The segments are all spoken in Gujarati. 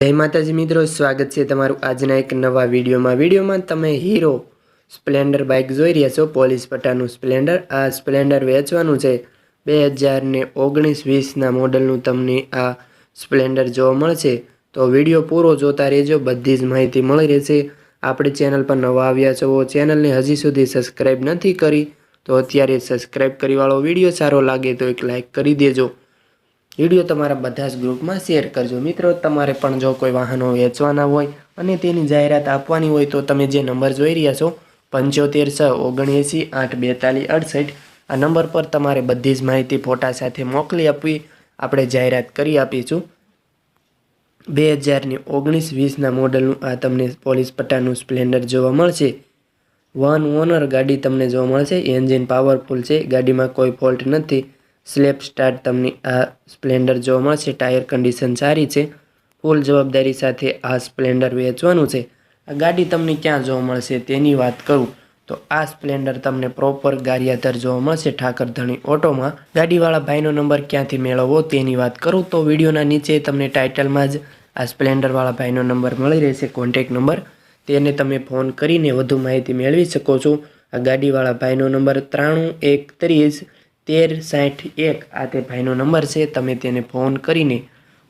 જય માતાજી મિત્રો, સ્વાગત છે તમારું આજના એક નવા વિડીયોમાં. વિડીયોમાં તમે હીરો સ્પ્લેન્ડર બાઇક જોઈ રહ્યા છો, પોલીસ પટ્ટાનું સ્પ્લેન્ડર. આ સ્પ્લેન્ડર વેચવાનું છે. બે હજાર ને ઓગણીસ વીસના મોડલનું તમને આ સ્પ્લેન્ડર જોવા મળશે. તો વીડિયો પૂરો જોતા રહેજો, બધી જ માહિતી મળી રહેશે. આપણે ચેનલ પર નવા આવ્યા છો ચેનલને હજી સુધી સબસ્ક્રાઈબ નથી કરી, તો અત્યારે સબસ્ક્રાઈબ કરીવાળો વીડિયો સારો લાગે તો એક લાઇક કરી દેજો. વીડિયો તમારા બધા જ ગ્રુપમાં શેર કરજો. મિત્રો, તમારે પણ જો કોઈ વાહનો વેચવાના હોય અને તેની જાહેરાત આપવાની હોય તો તમે જે નંબર જોઈ રહ્યા છો, પંચોતેર છ ઓગણએંસી આઠ બેતાલીસ અડસઠ, આ નંબર પર તમારે બધી જ માહિતી ફોટા સાથે મોકલી આપવી. આપણે જાહેરાત કરી આપીશું. બે હજારની ઓગણીસ વીસના મોડલનું આ તમને પોલીસ પટ્ટાનું સ્પ્લેન્ડર જોવા મળશે. વન ઓનર ગાડી તમને જોવા મળશે. એન્જિન પાવરફુલ છે. ગાડીમાં કોઈ ફોલ્ટ નથી. સ્લેપ સ્ટાર્ટ તમને આ સ્પ્લેન્ડર જોવા મળશે ટાયર કન્ડિશન સારી છે, ફૂલ જવાબદારી સાથે આ સ્પ્લેન્ડર વેચવાનું છે. આ ગાડી તમને ક્યાં જોવા મળશે તેની વાત કરું. તો આ સ્પ્લેન્ડર તમને પ્રોપર ગારિયાધર જોવા મળશે, ઠાકરધણી ઓટોમાં. ગાડીવાળા ભાઈનો નંબર ક્યાંથી મેળવવો તેની વાત કરું. તો વિડીયોના નીચે તમને ટાઇટલમાં જ આ સ્પ્લેન્ડરવાળા ભાઈનો નંબર મળી રહેશે કોન્ટેક નંબર. તેને તમે ફોન કરીને વધુ માહિતી મેળવી શકો છો. આ ગાડીવાળા ભાઈનો નંબર ત્રાણું એકત્રીસ તેર સાઠ એક આ તે ભાઈનો નંબર છે, તમે તેને ફોન કરીને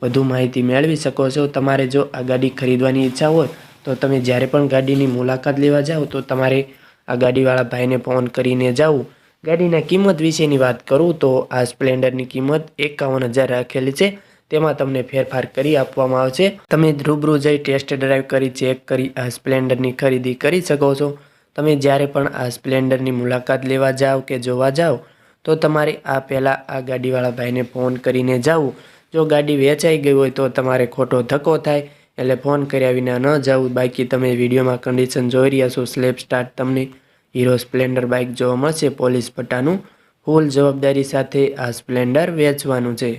વધુ માહિતી મેળવી શકો છો. તમારે જો આ ગાડી ખરીદવાની ઈચ્છા હોય, તો તમે જ્યારે પણ ગાડીની મુલાકાત લેવા જાઓ, તો તમારે આ ગાડીવાળા ભાઈને ફોન કરીને જાઓ ગાડીના કિંમત વિશેની વાત કરું, તો આ સ્પ્લેન્ડરની કિંમત એકાવન હજાર રાખેલી છે. તેમાં તમને ફેરફાર કરી આપવામાં આવશે. તમે રૂબરૂ જઈ ટેસ્ટ ડ્રાઈવ કરી, ચેક કરી, આ સ્પ્લેન્ડરની ખરીદી કરી શકો છો. તમે જ્યારે પણ આ સ્પ્લેન્ડરની મુલાકાત લેવા જાઓ કે જોવા જાઓ તો તમારે આ પહેલાં આ ગાડીવાળા ભાઈને ફોન કરીને જાવું. જો ગાડી વેચાઈ ગઈ હોય તો તમારે ખોટો ધક્કો થાય, એટલે ફોન કર્યા વિના ન જવું. બાકી તમે વિડીયોમાં કન્ડિશન જોઈ રહ્યા છો સ્લેપ સ્ટાર્ટ તમને હીરો સ્પ્લેન્ડર બાઇક જોવા મળશે, પોલીસ પટ્ટાનું ફૂલ જવાબદારી સાથે આ સ્પ્લેન્ડર વેચવાનું છે.